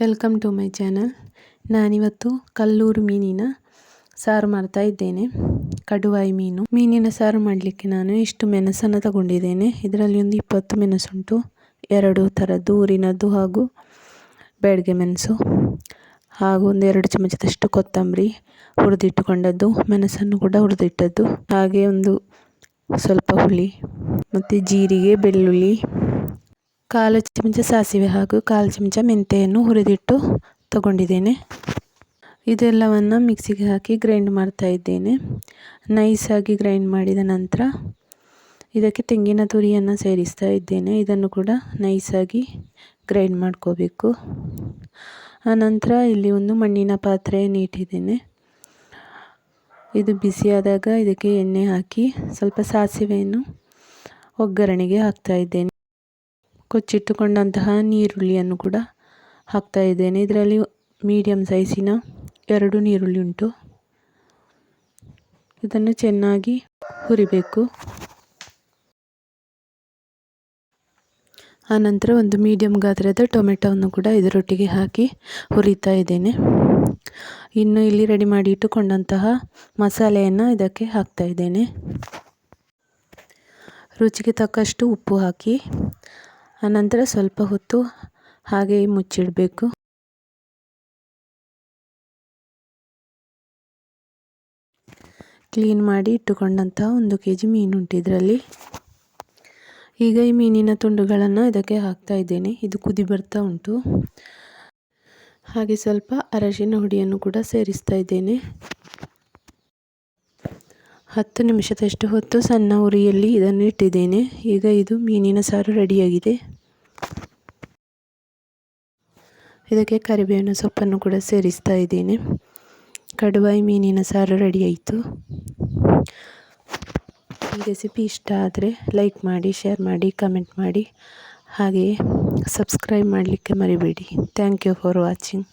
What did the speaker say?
Welcome to my channel ನಾನಿವತ್ತು ಕಲ್ಲೂರು ಮೀನಿನ ಸಾರು ಮಾಡ್ತಾ ಇದ್ದೇನೆ. ಕಡುವಾಯಿ ಮೀನು. ಮೀನಿನ ಸಾರು ಮಾಡಲಿಕ್ಕೆ ನಾನು ಇಷ್ಟು ಮೆಣಸನ್ನು ತಗೊಂಡಿದ್ದೇನೆ. ಇದರಲ್ಲಿ ಒಂದು ಇಪ್ಪತ್ತು ಮೆಣಸುಂಟು, ಎರಡು ಥರದ್ದು ಊರಿನದ್ದು ಹಾಗೂ ಬೆಳಗ್ಗೆ ಮೆಣಸು ಹಾಗೂ ಒಂದು ಎರಡು ಚಮಚದಷ್ಟು ಕೊತ್ತಂಬರಿ ಹುರಿದಿಟ್ಟುಕೊಂಡದ್ದು, ಮೆಣಸನ್ನು ಕೂಡ ಹುರಿದಿಟ್ಟದ್ದು. ಹಾಗೆ ಒಂದು ಸ್ವಲ್ಪ ಹುಳಿ, ಮತ್ತು ಜೀರಿಗೆ, ಬೆಳ್ಳುಳ್ಳಿ ಕಾಲು ಚಮಚ ಸಾಸಿವೆ ಹಾಗೂ ಕಾಲು ಚಮಚ ಮೆಂತೆಯನ್ನು ಹುರಿದಿಟ್ಟು ತಗೊಂಡಿದ್ದೇನೆ. ಇದೆಲ್ಲವನ್ನು ಮಿಕ್ಸಿಗೆ ಹಾಕಿ ಗ್ರೈಂಡ್ ಮಾಡ್ತಾ ಇದ್ದೇನೆ. ನೈಸಾಗಿ ಗ್ರೈಂಡ್ ಮಾಡಿದ ನಂತರ ಇದಕ್ಕೆ ತೆಂಗಿನ ತುರಿಯನ್ನು ಸೇರಿಸ್ತಾ ಇದ್ದೇನೆ. ಇದನ್ನು ಕೂಡ ನೈಸಾಗಿ ಗ್ರೈಂಡ್ ಮಾಡ್ಕೋಬೇಕು. ಆನಂತರ ಇಲ್ಲಿ ಒಂದು ಮಣ್ಣಿನ ಪಾತ್ರೆಯನ್ನು ಇಟ್ಟಿದ್ದೇನೆ ಇದು ಬಿಸಿಯಾದಾಗ ಇದಕ್ಕೆ ಎಣ್ಣೆ ಹಾಕಿ ಸ್ವಲ್ಪ ಸಾಸಿವೆಯನ್ನು ಒಗ್ಗರಣೆಗೆ ಹಾಕ್ತಾ ಇದ್ದೇನೆ. ಕೊಚ್ಚಿಟ್ಟುಕೊಂಡಂತಹ ನೀರುಳ್ಳಿಯನ್ನು ಕೂಡ ಹಾಕ್ತಾ ಇದ್ದೇನೆ. ಇದರಲ್ಲಿ ಮೀಡಿಯಮ್ ಸೈಜಿನ ಎರಡು ನೀರುಳ್ಳಿ ಉಂಟು. ಇದನ್ನು ಚೆನ್ನಾಗಿ ಹುರಿಬೇಕು. ಆನಂತರ ಒಂದು ಮೀಡಿಯಂ ಗಾತ್ರದ ಟೊಮೆಟೊವನ್ನು ಕೂಡ ಇದರೊಟ್ಟಿಗೆ ಹಾಕಿ ಹುರಿತಾ ಇದ್ದೇನೆ. ಇನ್ನು ಇಲ್ಲಿ ರೆಡಿ ಮಾಡಿ ಇಟ್ಟುಕೊಂಡಂತಹ ಮಸಾಲೆಯನ್ನು ಇದಕ್ಕೆ ಹಾಕ್ತಾ ಇದ್ದೇನೆ. ರುಚಿಗೆ ತಕ್ಕಷ್ಟು ಉಪ್ಪು ಹಾಕಿ ಆನಂತರ ಸ್ವಲ್ಪ ಹೊತ್ತು ಹಾಗೆಯೇ ಮುಚ್ಚಿಡಬೇಕು. ಕ್ಲೀನ್ ಮಾಡಿ ಇಟ್ಟುಕೊಂಡಂತಹ ಒಂದು ಕೆ ಜಿ ಮೀನುಂಟು ಇದರಲ್ಲಿ. ಈಗ ಈ ಮೀನಿನ ತುಂಡುಗಳನ್ನು ಇದಕ್ಕೆ ಹಾಕ್ತಾ ಇದ್ದೇನೆ. ಇದು ಕುದಿ ಬರ್ತಾ ಉಂಟು. ಹಾಗೆ ಸ್ವಲ್ಪ ಅರಶಿನ ಹುಡಿಯನ್ನು ಕೂಡ ಸೇರಿಸ್ತಾ ಇದ್ದೇನೆ. ಹತ್ತು ನಿಮಿಷದಷ್ಟು ಹೊತ್ತು ಸಣ್ಣ ಉರಿಯಲ್ಲಿ ಇದನ್ನು ಇಟ್ಟಿದ್ದೇನೆ ಈಗ ಇದು ಮೀನಿನ ಸಾರು ರೆಡಿಯಾಗಿದೆ. ಇದಕ್ಕೆ ಕರಿಬೇವಿನ ಸೊಪ್ಪನ್ನು ಕೂಡ ಸೇರಿಸ್ತಾ ಇದ್ದೇನೆ. ಕಡುವಾಯಿ ಮೀನಿನ ಸಾರು ರೆಡಿಯಾಯಿತು. ಈ ರೆಸಿಪಿ ಇಷ್ಟ ಆದರೆ ಲೈಕ್ ಮಾಡಿ, ಶೇರ್ ಮಾಡಿ, ಕಮೆಂಟ್ ಮಾಡಿ. ಹಾಗೆಯೇ ಸಬ್ಸ್ಕ್ರೈಬ್ ಮಾಡಲಿಕ್ಕೆ ಮರಿಬೇಡಿ. Thank you for watching.